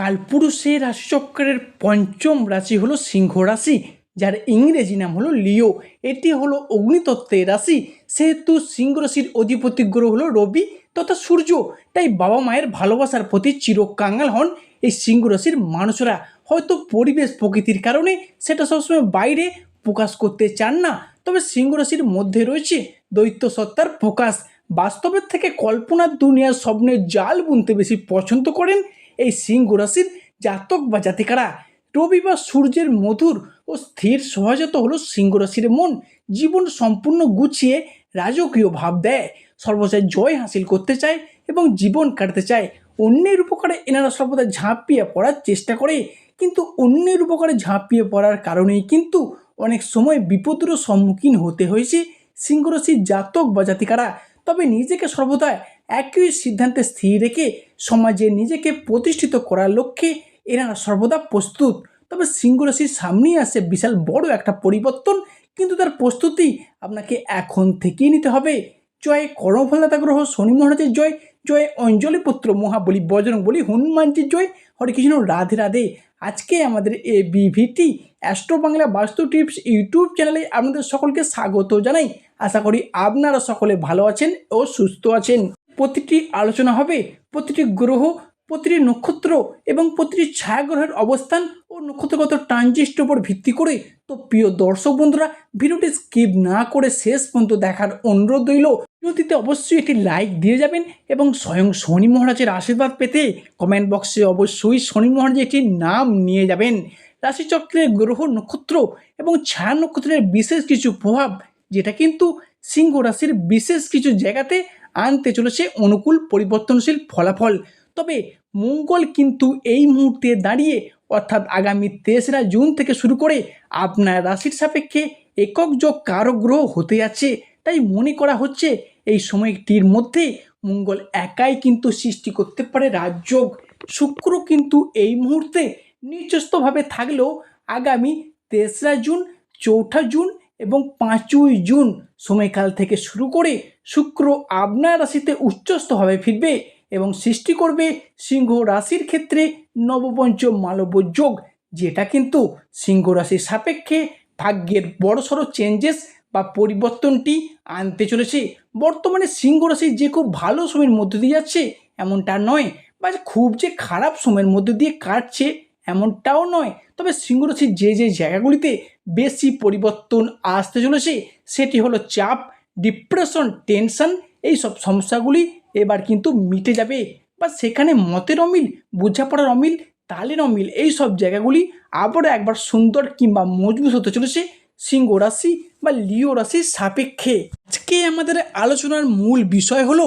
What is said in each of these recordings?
কালপুরুষের রাশিচক্রের পঞ্চম রাশি হলো সিংহ রাশি, যার ইংরেজি নাম হলো লিও। এটি হলো অগ্নিতত্ত্বের রাশি, সেহেতু সিংহ রাশির অধিপতি গ্রহ হলো রবি তথা সূর্য। তাই বাবা মায়ের ভালোবাসার প্রতি চিরকাঙ্গাল হন এই সিংহ রাশির মানুষরা। হয়তো পরিবেশ প্রকৃতির কারণে সেটা সবসময় বাইরে প্রকাশ করতে চান না, তবে সিংহ রাশির মধ্যে রয়েছে দৈত্য সত্তার প্রকাশ। বাস্তবের থেকে কল্পনার দুনিয়ার স্বপ্নের জাল বুনতে বেশি পছন্দ করেন এই সিংহ রাশির জাতক বা জাতিকারা। রবি বা সূর্যের মধুর ও স্থির সহজাত হলো সিংহ রাশির মন। জীবন সম্পূর্ণ গুছিয়ে রাজকীয় ভাব দেয়। সর্বদাই জয় হাসিল করতে চায় এবং জীবন কাটতে চায়। অন্যের উপকারে এনারা সর্বদা ঝাঁপিয়ে পড়ার চেষ্টা করে। কিন্তু অন্যের উপকারে ঝাঁপিয়ে পড়ার কারণেই কিন্তু অনেক সময় বিপদেরও সম্মুখীন হতে হয়েছে সিংহ রাশির জাতক বা জাতিকারা। তবে নিজেকে সর্বদা একই সিদ্ধান্তে স্থির রেখে সমাজে নিজেকে প্রতিষ্ঠিত করার লক্ষ্যে এনারা সর্বদা প্রস্তুত। তবে সিংহ রাশির সামনেই আসে বিশাল বড় একটা পরিবর্তন, কিন্তু তার প্রস্তুতি আপনাকে এখন থেকেই নিতে হবে। জয় কর্মফলতা গ্রহ, শনি মহারাজের জয় জয় অঞ্জলি পুত্র মহাবলী বজরং বলি হনুমানজির জয়। হরে কৃষ্ণ, রাধে রাধে। আজকে আমাদের এ বিভিটি অ্যাস্ট্রো বাংলা বাস্তু টিপস ইউটিউব চ্যানেলে আপনাদের সকলকে স্বাগত জানাই। আশা করি আপনারা সকলে ভালো আছেন ও সুস্থ আছেন। প্রতিটি আলোচনা হবে, প্রতিটি গ্রহ, প্রতিটি নক্ষত্র এবং প্রতিটি ছায়াগ্রহের অবস্থান ও নক্ষত্রগত ট্রানজিস্টের উপর ভিত্তি করে। তো প্রিয় দর্শক বন্ধুরা, ভিডিওটি স্কিপ না করে শেষ পর্যন্ত দেখার অনুরোধ রইল। ভিডিওটিতে অবশ্যই একটি লাইক দিয়ে যাবেন এবং স্বয়ং শনি মহারাজের আশীর্বাদ পেতে কমেন্ট বক্সে অবশ্যই শনি মহারাজের একটি নাম নিয়ে যাবেন। রাশিচক্রের গ্রহ নক্ষত্র এবং ছায়া নক্ষত্রের বিশেষ কিছু প্রভাব, যেটা কিন্তু সিংহ রাশির বিশেষ কিছু জায়গাতে আনতে চলেছে অনুকূল পরিবর্তনশীল ফলাফল। তবে মঙ্গল কিন্তু এই মুহূর্তে দাঁড়িয়ে, অর্থাৎ আগামী তেসরা জুন থেকে শুরু করে আপনার রাশির সাপেক্ষে একক যোগ কারক গ্রহ হতে যাচ্ছে। তাই মনে করা হচ্ছে এই সময়টির মধ্যে মঙ্গল একাই কিন্তু সৃষ্টি করতে পারে রাজযোগ। শুক্র কিন্তু এই মুহূর্তে নিচস্থভাবে থাকলেও আগামী তেসরা জুন, চৌঠা জুন এবং পাঁচই জুন সময়কাল থেকে শুরু করে শুক্র আপনার রাশিতে উচ্চস্থভাবে ফিরবে এবং সৃষ্টি করবে সিংহ রাশির ক্ষেত্রে নবপঞ্চম মালব্য যোগ, যেটা কিন্তু সিংহ রাশির সাপেক্ষে ভাগ্যের বড়সড় চেঞ্জেস বা পরিবর্তনটি আনতে চলেছে। বর্তমানে সিংহ রাশি যে খুব ভালো সময়ের মধ্যে দিয়ে যাচ্ছে এমনটা নয় বা খুব যে খারাপ সময়ের মধ্যে দিয়ে কাটছে এমনটাও নয়। তবে সিংহ রাশির যে যে জায়গাগুলিতে বেশি পরিবর্তন আসতে চলেছে, সেটি হলো চাপ ডিপ্রেশন টেনশন এই সব সমস্যাগুলি এবার কিন্তু মিটে যাবে। বা সেখানে মতের অমিল, বোঝাপড়ার অমিল, তালের অমিল, এই সব জায়গাগুলি আবারও একবার সুন্দর কিংবা মজবুত হতে চলেছে সিংহ রাশি বা লিও রাশির সাপেক্ষে। আজকে আমাদের আলোচনার মূল বিষয় হলো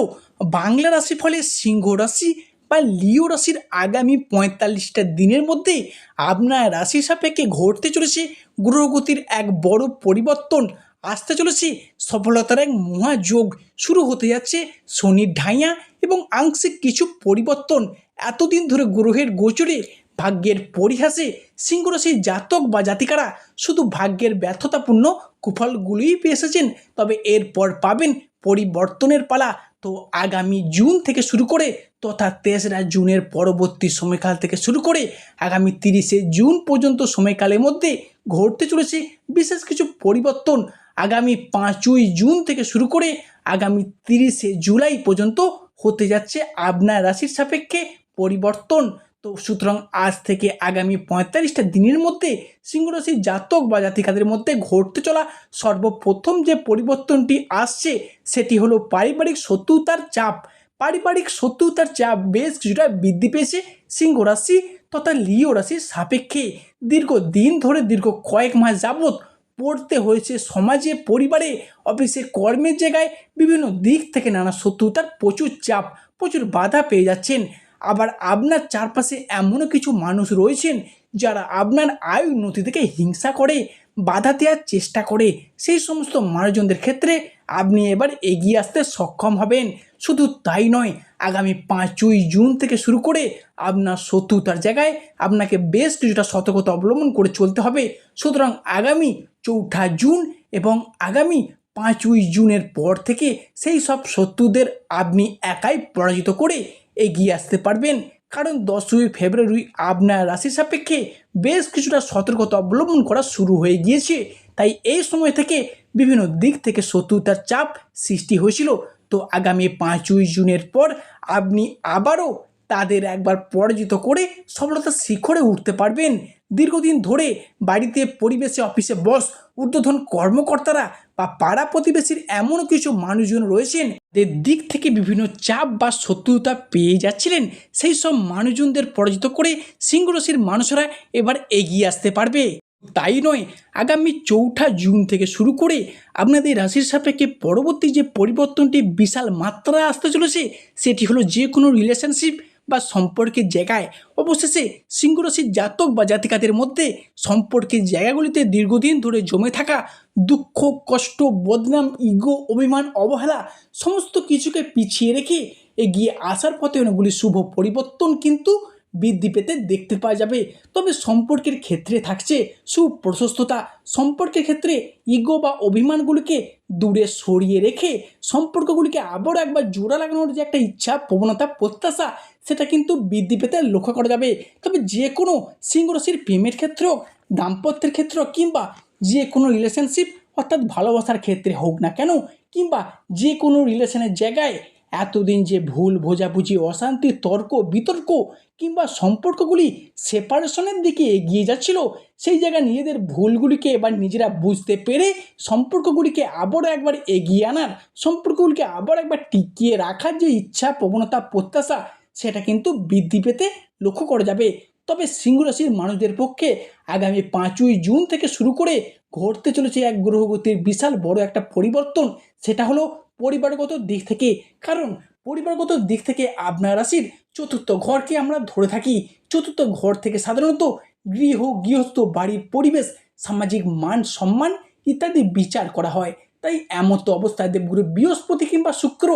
বাংলা রাশি ফলে সিংহ রাশি বা লিও রাশির আগামী পঁয়তাল্লিশটা দিনের মধ্যে আপনার রাশি সাপেক্ষে ঘটতে চলেছে গ্রহগতির এক বড় পরিবর্তন। আসতে চলেছে সফলতার এক মহাযোগ শুরু হতে যাচ্ছে শনির ঢাইয়া এবং আংশিক কিছু পরিবর্তন। এতদিন ধরে গ্রহের গোচরে ভাগ্যের পরিহাসে সিংহরাশির জাতক বা জাতিকারা শুধু ভাগ্যের ব্যর্থতাপূর্ণ কুফলগুলিই পেয়ে এসেছেন। তবে এরপর পাবেন পরিবর্তনের পালা। তো আগামী জুন থেকে শুরু করে তথা তেসরা জুনের পরবর্তী সময়কাল থেকে শুরু করে আগামী তিরিশে জুন পর্যন্ত সময়কালের মধ্যে ঘটতে চলেছে বিশেষ কিছু পরিবর্তন। আগামী পাঁচই জুন থেকে শুরু করে আগামী তিরিশে জুলাই পর্যন্ত হতে যাচ্ছে আপনার রাশির সাপেক্ষে পরিবর্তন। তো সুতরাং আজ থেকে আগামী পঁয়তাল্লিশটা দিনের মধ্যে সিংহরাশির জাতক বা জাতিকাদের মধ্যে ঘটতে চলা সর্বপ্রথম যে পরিবর্তনটি আসছে সেটি হলো পারিবারিক শত্রুতার চাপ। পারিবারিক শত্রুতার চাপ বেশ কিছুটা বৃদ্ধি পেয়েছে সিংহ রাশি তথা লিও রাশির সাপেক্ষে। দীর্ঘ দিন ধরে দীর্ঘ কয়েক মাস যাবৎ পড়তে হয়েছে। সমাজে, পরিবারে, অফিসে, কর্মের জায়গায় বিভিন্ন দিক থেকে নানা শত্রুতার প্রচুর চাপ, প্রচুর বাধা পেয়ে যাচ্ছেন। আবার আপনার চারপাশে এমনও কিছু মানুষ রয়েছেন যারা আপনার আয় উন্নতি থেকে হিংসা করে, বাধা দেওয়ার চেষ্টা করে। সেই সমস্ত মানুষজনদের ক্ষেত্রে আপনি এবার এগিয়ে আসতে সক্ষম হবেন। শুধু তাই নয়, আগামী পাঁচই জুন থেকে শুরু করে আপনার শত্রুতার জায়গায় আপনাকে বেশ কিছুটা সতর্কতা অবলম্বন করে চলতে হবে। সুতরাং আগামী চৌঠা জুন এবং আগামী পাঁচই জুনের পর থেকে সেই সব শত্রুদের আপনি একাই পরাজিত করে এগিয়ে আসতে পারবেন। কারণ দশই ফেব্রুয়ারি আপনার রাশির সাপেক্ষে বেশ কিছুটা সতর্কতা অবলম্বন করা শুরু হয়ে গিয়েছে। তাই এই সময় থেকে বিভিন্ন দিক থেকে শত্রুতার চাপ সৃষ্টি হয়েছিল। তো আগামী পাঁচই জুনের পর আপনি আবারও তাদের একবার পরাজিত করে সফলতার শিখরে উঠতে পারবেন। দীর্ঘদিন ধরে বাড়িতে পরিবেশে অফিসে বস, ঊর্ধ্বতন কর্মকর্তারা বা পাড়া প্রতিবেশীর এমন কিছু মানুষজন রয়েছেন যে দিক থেকে বিভিন্ন চাপ বা শত্রুতা পেয়ে যাচ্ছিলেন, সেই সব মানুষজনদের পরাজিত করে সিংহরাশির মানুষরা এবার এগিয়ে আসতে পারবে। তাই নয়, আগামী চৌঠা জুন থেকে শুরু করে আপনাদের রাশির সাপেক্ষে পরবর্তী যে পরিবর্তনটি বিশাল মাত্রা আসতে চলেছে, সেটি হলো যে কোনো রিলেশনশিপ বা সম্পর্কের জায়গায় অবশেষে সিংহরাশির জাতক বা জাতিকাদের মধ্যে সম্পর্কের জায়গাগুলিতে দীর্ঘদিন ধরে জমে থাকা দুঃখ, কষ্ট, বদনাম, ইগো, অভিমান, অবহেলা সমস্ত কিছুকে পিছিয়ে রেখে এগিয়ে আসার পথে অনেকগুলি শুভ পরিবর্তন কিন্তু বৃদ্ধি পেতে দেখতে পাওয়া যাবে। তবে সম্পর্কের ক্ষেত্রে থাকছে সুপ্রশস্ততা। সম্পর্কের ক্ষেত্রে ইগো বা অভিমানগুলিকে দূরে সরিয়ে রেখে সম্পর্কগুলিকে আবারও একবার জোড়া লাগানোর যে একটা ইচ্ছা প্রবণতা প্রত্যাশা সেটা কিন্তু বৃদ্ধি পেতে লক্ষ্য করা যাবে। তবে যে কোনো সিংহ রাশির প্রেমের ক্ষেত্র হোক, দাম্পত্যের ক্ষেত্র কিংবা যে কোনো রিলেশনশিপ অর্থাৎ ভালোবাসার ক্ষেত্রে হোক না কেন কিংবা যে কোনো রিলেশনের জায়গায় এতদিন যে ভুল, বোঝাবুঝি, অশান্তি, তর্ক, বিতর্ক কিংবা সম্পর্কগুলি সেপারেশনের দিকে এগিয়ে যাচ্ছিল, সেই জায়গায় নিজেদের ভুলগুলিকে এবার নিজেরা বুঝতে পেরে সম্পর্কগুলিকে আবারও একবার এগিয়ে আনার, সম্পর্কগুলিকে আবার একবার টিকিয়ে রাখার যে ইচ্ছা, প্রবণতা, প্রত্যাশা, সেটা কিন্তু বৃদ্ধি পেতে লক্ষ্য করা যাবে। তবে সিংহ রাশির মানুষদের পক্ষে আগামী পাঁচই জুন থেকে শুরু করে ঘটতে চলেছে এক গ্রহগতির বিশাল বড় একটা পরিবর্তন, সেটা হলো পরিবারগত দিক থেকে, কারণ পরিবারগত দিক থেকে আপনার রাশির চতুর্থ ঘরকে আমরা ধরে থাকি। চতুর্থ ঘর থেকে সাধারণত গৃহ, গৃহস্থ, বাড়ির পরিবেশ, সামাজিক মান, সম্মান ইত্যাদি বিচার করা হয়। তাই এমতো অবস্থায় দেবগুরু বৃহস্পতি কিংবা শুক্র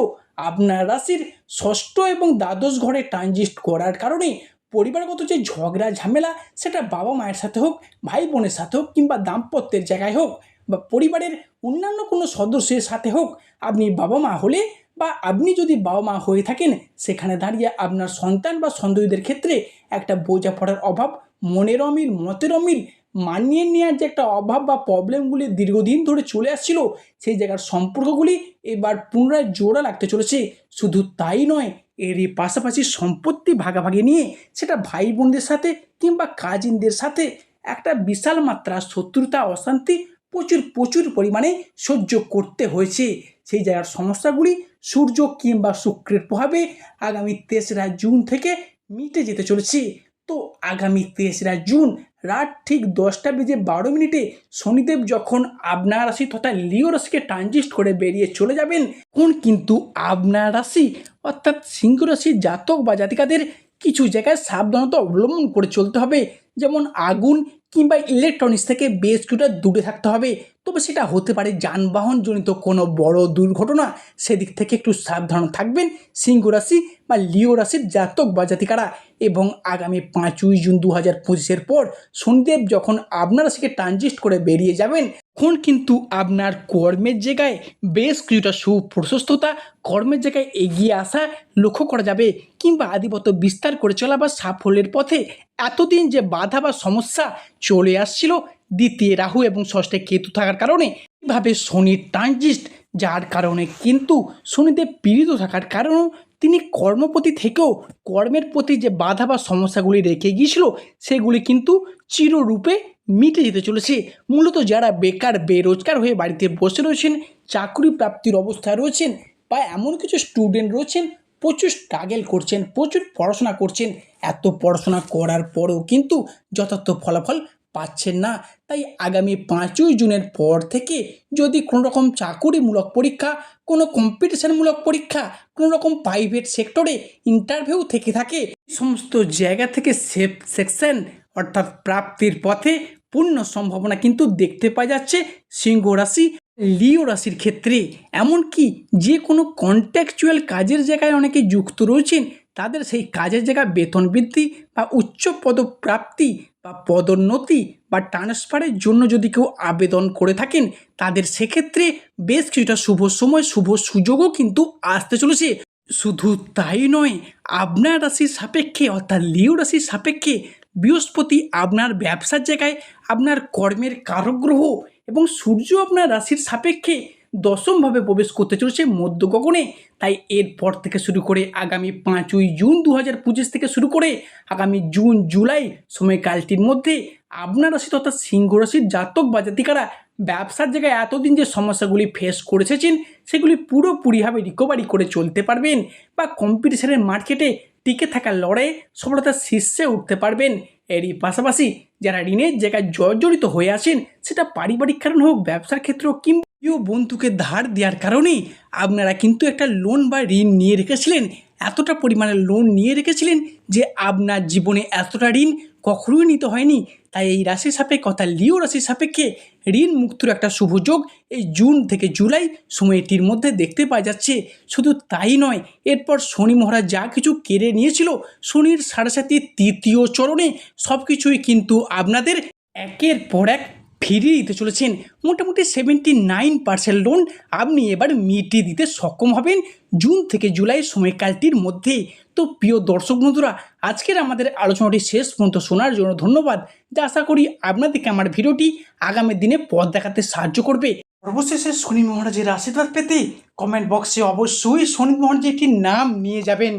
আপনার রাশির ষষ্ঠ এবং দ্বাদশ ঘরে ট্রানজিস্ট করার কারণে পরিবারগত যে ঝগড়া, ঝামেলা, সেটা বাবা মায়ের সাথে হোক ভাই বোনের সাথে হোক কিংবা দাম্পত্যের জায়গায় হোক বা পরিবারের অন্যান্য কোনো সদস্যের সাথে হোক, আপনি বাবা মা হলে বা আপনি যদি বাবা মা হয়ে থাকেন, সেখানে দাঁড়িয়ে আপনার সন্তান বা সন্তানদের ক্ষেত্রে একটা বোঝাপড়ার অভাব, মনের অমিল, মতের অমিল, মানিয়ে নেওয়ার যে একটা অভাব বা প্রবলেমগুলি দীর্ঘদিন ধরে চলে আসছিল, সেই জায়গার সম্পর্কগুলি এবার পুনরায় জোড়া লাগতে চলেছে। শুধু তাই নয়, এরই পাশাপাশি সম্পত্তি ভাগাভাগি নিয়ে সেটা ভাই বোনদের সাথে কিংবা কাজিনদের সাথে একটা বিশাল মাত্রা শত্রুতা, অশান্তি প্রচুর প্রচুর পরিমাণে সহ্য করতে হয়েছে। সেই জায়গার সমস্যাগুলি সূর্য কিংবা শুক্রের প্রভাবে আগামী তেসরা জুন থেকে মিটে যেতে চলেছে। তো আগামী তেসরা জুন রাত ঠিক দশটা বেজে বারো মিনিটে শনিদেব যখন আপনার রাশি তথা লিও রাশিকে ট্রানজিস্ট করে বেরিয়ে চলে যাবেন, তখন কিন্তু আপনার রাশি অর্থাৎ সিংহ রাশির জাতক বা জাতিকাদের কিছু জায়গায় সাবধানতা অবলম্বন করে চলতে হবে, যেমন আগুন কিংবা ইলেকট্রনিক্স থেকে বেশ কিছুটা দূরে থাকতে হবে। তবে সেটা হতে পারে যানবাহনজনিত কোনো বড় দুর্ঘটনা, সেদিক থেকে একটু সাবধান থাকবেন সিংহ রাশি বা লিও রাশির জাতক বা জাতিকারা। এবং আগামী পাঁচই জুন দু হাজার পঁচিশের পর শনিদেব যখন আপনার রাশিকে ট্রানজিস্ট করে বেরিয়ে যাবেন তখন কিন্তু আপনার কর্মের জায়গায় বেশ কিছুটা সুপ্রশস্ততা, কর্মের জায়গায় এগিয়ে আসা লক্ষ্য করা যাবে কিংবা আধিপত্য বিস্তার করে চলা বা সাফল্যের পথে এতদিন যে বাধা বা সমস্যা চলে আসছিল, দ্বিতীয় রাহু এবং ষষ্ঠে কেতু থাকার কারণে এভাবে শনির ট্রানজিস্ট, যার কারণে কিন্তু শনিদেব পীড়িত থাকার কারণেও তিনি কর্মপতি থেকেও কর্মের প্রতি যে বাধা বা সমস্যাগুলি রেখে গিয়েছিল, সেগুলি কিন্তু চিররূপে মিটে যেতে চলেছে। মূলত যারা বেকার, বেরোজগার হয়ে বাড়িতে বসে রয়েছেন, চাকরি প্রাপ্তির অবস্থায় রয়েছেন বা এমন কিছু স্টুডেন্ট রয়েছেন, প্রচুর স্ট্রাগেল করছেন, প্রচুর পড়াশোনা করছেন, এত পড়াশোনা করার পরেও কিন্তু যথার্থ ফলাফল পাচ্ছেন না। তাই আগামী পাঁচই জুনের পর থেকে যদি কোনো রকম চাকুরিমূলক পরীক্ষা, কোনো কম্পিটিশনমূলক পরীক্ষা কোনো রকম প্রাইভেট সেক্টরে ইন্টারভিউ থেকে থাকে সমস্ত জায়গা থেকে সেফ সেকশন অর্থাৎ প্রাপ্তির পথে পূর্ণ সম্ভাবনা কিন্তু দেখতে পাওয়া যাচ্ছে সিংহ রাশি, লিও রাশির ক্ষেত্রে। এমনকি যে কোনো কন্ট্যাকচুয়াল কাজের জায়গায় অনেকে যুক্ত রয়েছেন, তাদের সেই কাজের জায়গায় বেতন বৃদ্ধি বা উচ্চ পদপ্রাপ্তি বা পদোন্নতি বা ট্রান্সফারের জন্য যদি কেউ আবেদন করে থাকেন, তাদের সেক্ষেত্রে বেশ কিছুটা শুভ সময়, শুভ সুযোগও কিন্তু আসতে চলেছে। শুধু তাই নয়, আপনার রাশির সাপেক্ষে অর্থাৎ লিও রাশির সাপেক্ষে বৃহস্পতি আপনার ব্যবসার জায়গায় আপনার কর্মের কারগ্রহ এবং সূর্য আপনার রাশির সাপেক্ষে দশমভাবে প্রবেশ করতে চলেছে মধ্য গগনে। তাই এরপর থেকে শুরু করে আগামী পাঁচই জুন দু হাজার পঁচিশ থেকে শুরু করে আগামী জুন, জুলাই সময়কালটির মধ্যে আপনার রাশি তথা সিংহ রাশির জাতক বা জাতিকারা ব্যবসার জায়গায় এতদিন যে সমস্যাগুলি ফেস করে এসেছেন সেগুলি পুরোপুরিভাবে রিকভারি করে চলতে পারবেন বা কম্পিটিশনের মার্কেটে টিকে থাকার লড়াইয়ে সফলতার শীর্ষে উঠতে পারবেন। এরই পাশাপাশি যারা ঋণের জায়গায় জর্জরিত হয়ে আসেন, সেটা পারিবারিক কারণ হোক, ব্যবসার ক্ষেত্রেও কিংবা বন্ধুকে ধার দেওয়ার কারণেই আপনারা কিন্তু একটা লোন বা ঋণ নিয়ে রেখেছিলেন। এতটা পরিমাণে লোন নিয়ে রেখেছিলেন যে আপনার জীবনে এতটা ঋণ কখনোই নিতে হয়নি। তাই এই রাশির সাপেক্ষে অর্থাৎ লিও রাশির সাপেক্ষে ঋণ মুক্তর একটা শুভযোগ এই জুন থেকে জুলাই সময়টির মধ্যে দেখতে পাওয়া যাচ্ছে। শুধু তাই নয়, এরপর শনি মহারাজ যা কিছু কেড়ে নিয়েছিল, শনির সাড়ে সাতির তৃতীয় চরণে সব কিছুই কিন্তু আপনাদের একের পর এক ফিরিয়ে দিতে চলেছেন। মোটামুটি সেভেন্টি নাইন পার্সেন্ট লোন আপনি এবার মিটিয়ে দিতে সক্ষম হবেন জুন থেকে জুলাই সময়কালটির মধ্যে। তো প্রিয় দর্শক বন্ধুরা, আজকের আমাদের আলোচনাটি শেষ পর্যন্ত শোনার জন্য ধন্যবাদ। যা আশা করি আপনাদেরকে আমার ভিডিওটি আগামী দিনে পথ দেখাতে সাহায্য করবে। সর্বশেষে শনি মহারাজের আশীর্বাদ পেতে কমেন্ট বক্সে অবশ্যই শনি মহারাজের একটি নাম নিয়ে যাবেন।